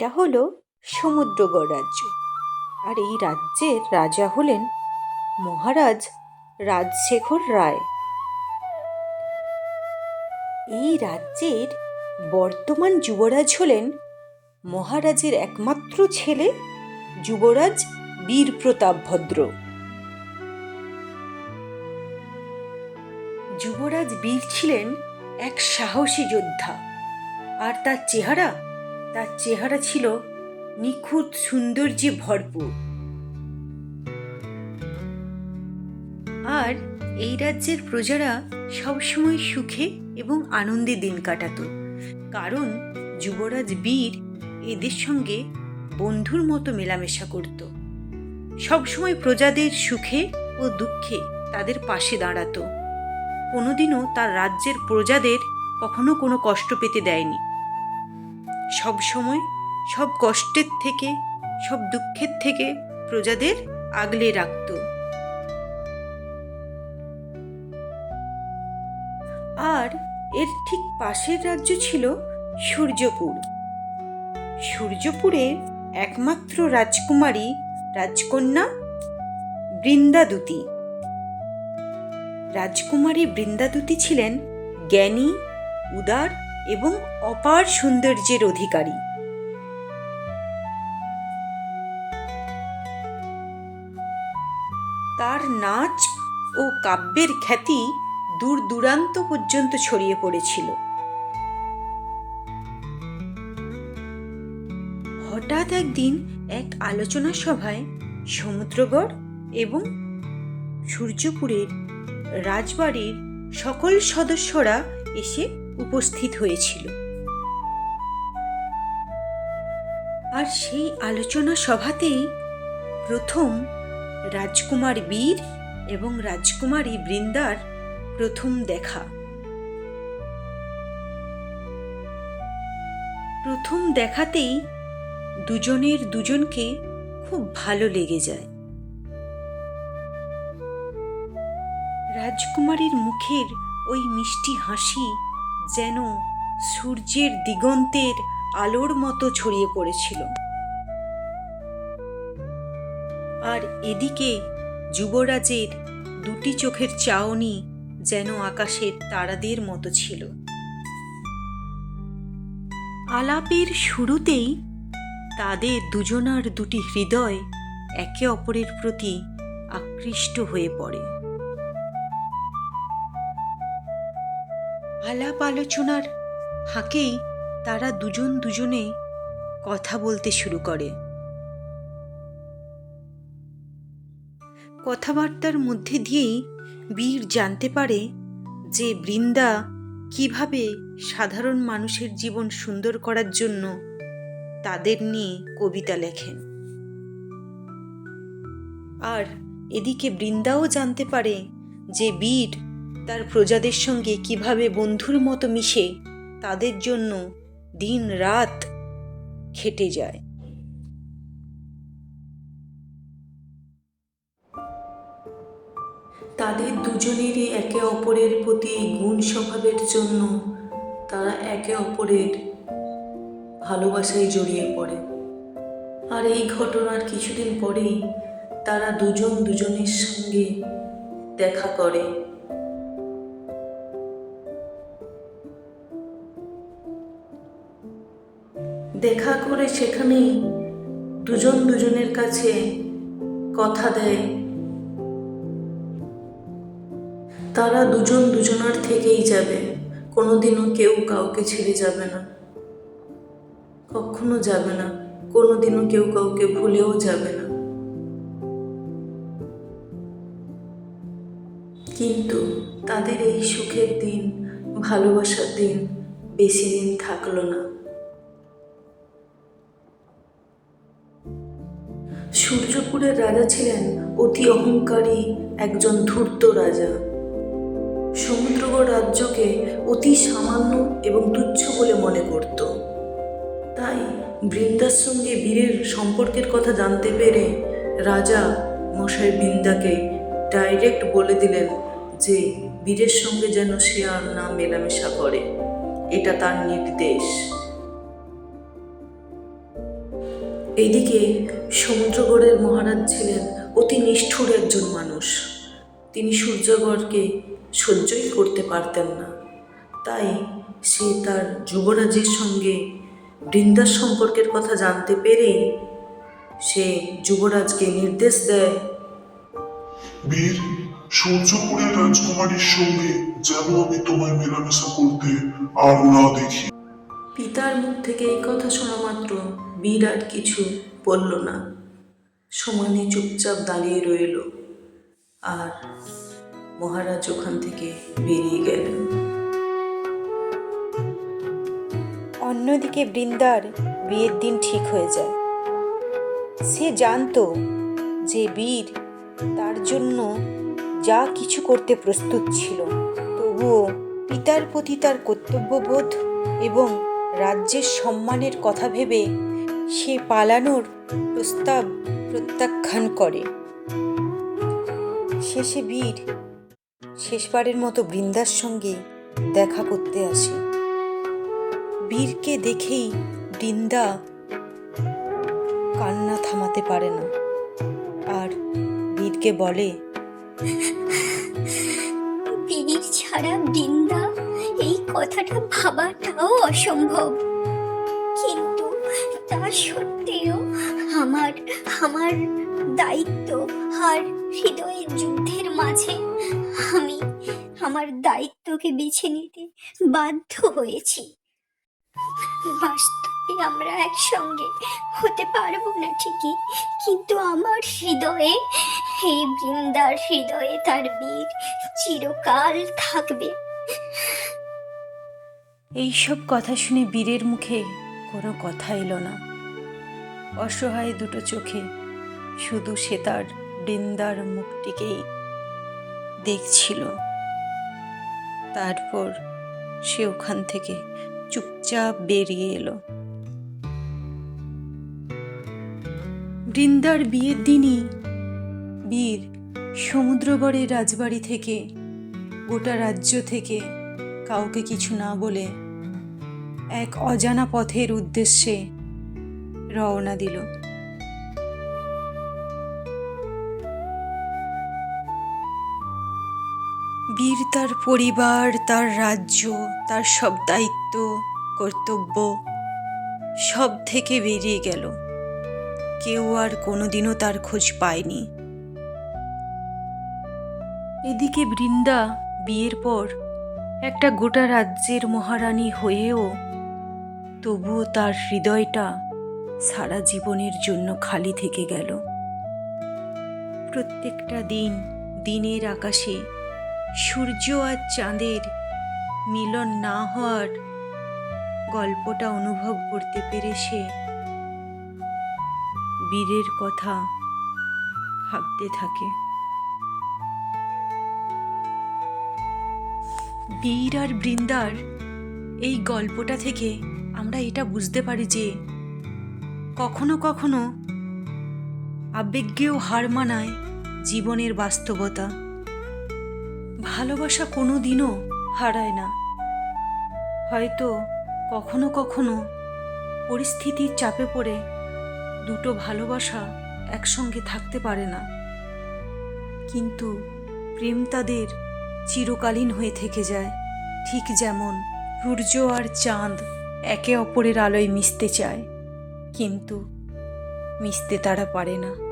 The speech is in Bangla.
এটা হলো সমুদ্রগড় রাজ্য। আর এই রাজ্যের রাজা হলেন মহারাজ রাজশেখর রায়। এই রাজ্যের বর্তমান যুবরাজ হলেন মহারাজের একমাত্র ছেলে যুবরাজ বীর প্রতাপ ভদ্র। যুবরাজ বীর ছিলেন এক সাহসী যোদ্ধা। আর তার চেহারা তার চেহারা ছিল নিখুঁত, সৌন্দর্যে ভরপুর। আর এই রাজ্যের প্রজারা সবসময় সুখে এবং আনন্দে দিন কাটাত। কারণ যুবরাজ বীর এদের সঙ্গে বন্ধুর মতো মেলামেশা করত। সবসময় প্রজাদের সুখে ও দুঃখে তাদের পাশে দাঁড়াতো। কোনোদিনও তার রাজ্যের প্রজাদের কখনো কোনো কষ্ট পেতে দেয়নি। সব সময় সব কষ্টের থেকে, সব দুঃখের থেকে প্রজাদের আগলে রাখত। আর এর ঠিক পাশের রাজ্য ছিল সূর্যপুর। সূর্যপুরের একমাত্র রাজকুমারী রাজকন্যা বৃন্দাদুতি। রাজকুমারী বৃন্দাদুতি ছিলেন জ্ঞানী, উদার এবং অপার সৌন্দর্যের অধিকারী। তার নাচ ও কাব্যের খ্যাতি দূর দূরান্ত পর্যন্ত ছড়িয়ে পড়েছিল। হঠাৎ একদিন এক আলোচনা সভায় সমুদ্রগড় এবং সূর্যপুরের রাজবাড়ির সকল সদস্যরা এসে উপস্থিত হয়েছিল। আর সেই আলোচনা সভাতেই প্রথম রাজকুমার বীর এবং রাজকুমারী বৃন্দার প্রথম দেখা। প্রথম দেখাতেই দুজনের দুজনকে খুব ভালো লেগে যায়। রাজকুমারীর মুখের ওই মিষ্টি হাসি যেন সূর্যের দিগন্তের আলোর মতো ছড়িয়ে পড়েছিল। আর এদিকে যুবরাজের দুটি চোখের চাউনি যেন আকাশের তারাদের মতো ছিল। আলাপের শুরুতেই তাদের দুজনার দুটি হৃদয় একে অপরের প্রতি আকৃষ্ট হয়ে পড়ে। আলাপ আলোচনার ফাঁকেই তারা দুজন দুজনে কথা বলতে শুরু করে। কথাবার্তার মধ্যে দিয়েই বীর জানতে পারে যে বৃন্দা কীভাবে সাধারণ মানুষের জীবন সুন্দর করার জন্য তাদের নিয়ে কবিতা লেখেন। আর এদিকে বৃন্দাও জানতে পারে যে বীর তার প্রজাদের সঙ্গে কীভাবে বন্ধুর মতো মিশে, তাদের জন্য দিন রাত খেটে যায়। তাদের দুজনেরই একে অপরের প্রতি গুণ স্বভাবের জন্য তারা একে অপরের ভালোবাসায় জড়িয়ে পড়ে। আর এই ঘটনার কিছুদিন পরেই তারা দুজন দুজনের সঙ্গে দেখা করে। দেখা করে সেখানেই দুজন দুজনের কাছে কথা দেয়। তারা দুজন দুজনার থেকেই যাবে। কোনোদিনও কেউ কাউকে ছেড়ে যাবে না। কখনো যাবে না। কোনোদিনও কেউ কাউকে ভুলেও যাবে না। কিন্তু তাদের এই সুখের দিন, ভালোবাসার দিন বেশি দিন থাকল না। সূর্যপুরের রাজা ছিলেন অতি অহংকারী একজন ধূর্ত রাজা। সমুদ্রগড় রাজ্যকে অতি সামান্য এবং তুচ্ছ বলে মনে করত। তাই বৃন্দার সঙ্গে বীরের সম্পর্কের কথা জানতে পেরে রাজা মশাই বৃন্দাকে ডাইরেক্ট বলে দিলেন যে বীরের সঙ্গে যেন সে আর না মেলামেশা করে। এটা তার নির্দেশ। এদিকে সমুদ্রগড়ের মহারাজ ছিলেন অতি নিষ্ঠুর একজন মানুষ। তিনি সূর্যগড়কে সহ্যই করতে পারতেন না। তাই সে তার যুবরাজের সঙ্গে বৃন্দার সম্পর্কের কথা জানতে পেরে সে যুবরাজকে নির্দেশ দেয়। বীর সূর্যপুরের রাজকুমারীর সঙ্গে যেন আমি তোমায় মেলামেশা করতে আর না দেখি। পিতার মুখ থেকে এই কথা শোনা মাত্র বীর আর কিছু বলল না। সমানে চুপচাপ দাঁড়িয়ে রইল। আর মহারাজ ওখান থেকে বেরিয়ে গেলেন। অন্যদিকে বৃন্দার বিয়ের দিন ঠিক হয়ে যায়। সে জানতো যে বীর তার জন্য যা কিছু করতে প্রস্তুত ছিল, তবুও পিতার প্রতি তার কর্তব্যবোধ এবং রাজ্যের সম্মানের কথা ভেবে সে পালানোর প্রস্তাব প্রত্যাখ্যান করে। শেষে বীর শেষবারের মতো বৃন্দার সঙ্গে দেখা করতে আসে। বীরকে দেখেই বৃন্দা কান্না থামাতে পারে না। আর বীরকে বলে, বীর ছাড়া বৃন্দা, এই কথাটা ভাবাটাও অসম্ভব। তা সত্ত্বেও আমার আমার দায়িত্ব আর হৃদয়ের যুদ্ধের মাঝে আমি আমার দায়িত্বকে বেছে নিতে বাধ্য হয়েছি। বাস্তবে আমরা একসঙ্গে হতে পারব না ঠিকই, কিন্তু আমার হৃদয়ে এই বৃন্দার হৃদয়ে তার বীর চিরকাল থাকবে। এইসব কথা শুনে বীরের মুখে কোনো কথা এলো না। অসহায় দুটো চোখে, শুধু সে তার বৃন্দার মুখটিকেই দেখছিল। তারপর সে ওখান থেকে চুপচাপ বেরিয়ে এলো। বৃন্দার বিয়ের দিনই বীর সমুদ্রগড়ের রাজবাড়ি থেকে গোটা রাজ্য থেকে কাউকে কিছু না বলে এক অজানা পথের উদ্দেশ্যে রওনা দিল। বীর তার পরিবার, তার রাজ্য, তার সব দায়িত্ব, কর্তব্য সব থেকে বেরিয়ে গেল। কেউ আর কোনোদিনও তার খোঁজ পায়নি। এদিকে বৃন্দা বিয়ের পর একটা গোটা রাজ্যের মহারানী হয়েও তবুও তার হৃদয়টা সারা জীবনের জন্য খালি থেকে গেল। প্রত্যেকটা দিন, দিনের আকাশে সূর্য আর চাঁদের মিলন না হওয়ার গল্পটা অনুভব করতে পেরে সে বীরের কথা ভাবতে থাকে। বীর আর বৃন্দার এই গল্পটা থেকে আমরা এটা বুঝতে পারি যে কখনো কখনো আবেগেও হার মানায় জীবনের বাস্তবতা। ভালোবাসা কোনো দিনও হারায় না। হয়তো কখনো কখনো পরিস্থিতির চাপে পড়ে দুটো ভালোবাসা একসঙ্গে থাকতে পারে না। কিন্তু প্রেম তাদের চিরকালীন হয়ে থেকে যায়, ঠিক যেমন সূর্য আর চাঁদ একে অপরের আলোয় মিশতে চায়। কিন্তু মিশতে তারা পারে না।